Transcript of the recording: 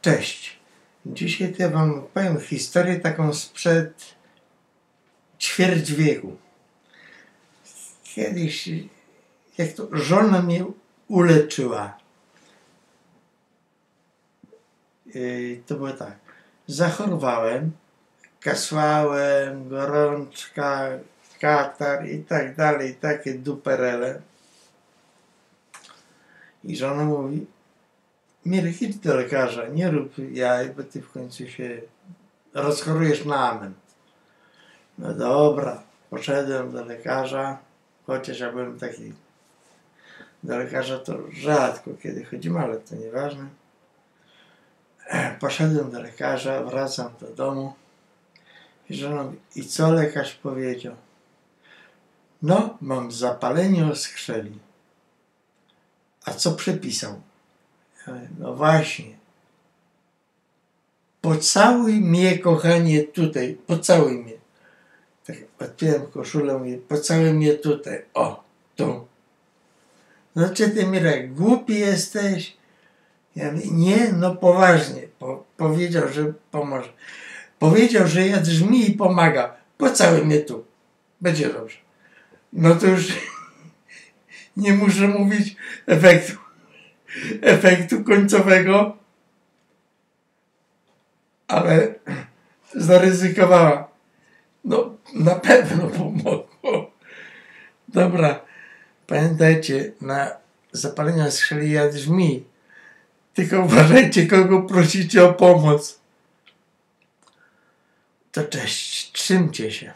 Cześć. Dzisiaj to ja wam powiem historię taką sprzed ćwierć wieku. Kiedyś, jak to żona mnie uleczyła. Yy, to było tak. Zachorowałem, kasłałem, gorączka, katar i tak dalej, takie duperele. I żona mówi, Mirek, idź do lekarza, nie rób jaj, bo ty w końcu się rozchorujesz na amen. No dobra, poszedłem do lekarza, chociaż ja byłem taki, do lekarza to rzadko kiedy chodzimy, ale to nieważne. Poszedłem do lekarza, wracam do domu i żona mówi, i co lekarz powiedział? No, mam zapalenie oskrzeli. A co przepisał? No właśnie. Pocałuj mnie, kochanie, tutaj. Pocałuj mnie. Tak odpiąłem koszulę, mówię, pocałuj mnie tutaj. O, tu. No czy ty, Mirek, głupi jesteś? Ja mówię, nie, no poważnie. Po, powiedział, że pomoże. Powiedział, że ja drzmi i pomaga. Pocałuj mnie tu. Będzie dobrze. No to już nie muszę mówić efektu efektu końcowego, ale zaryzykowała. No, na pewno pomogło. Dobra, pamiętajcie, na zapalenia skrzeli jadźmi. Tylko uważajcie, kogo prosicie o pomoc. To cześć, trzymcie się.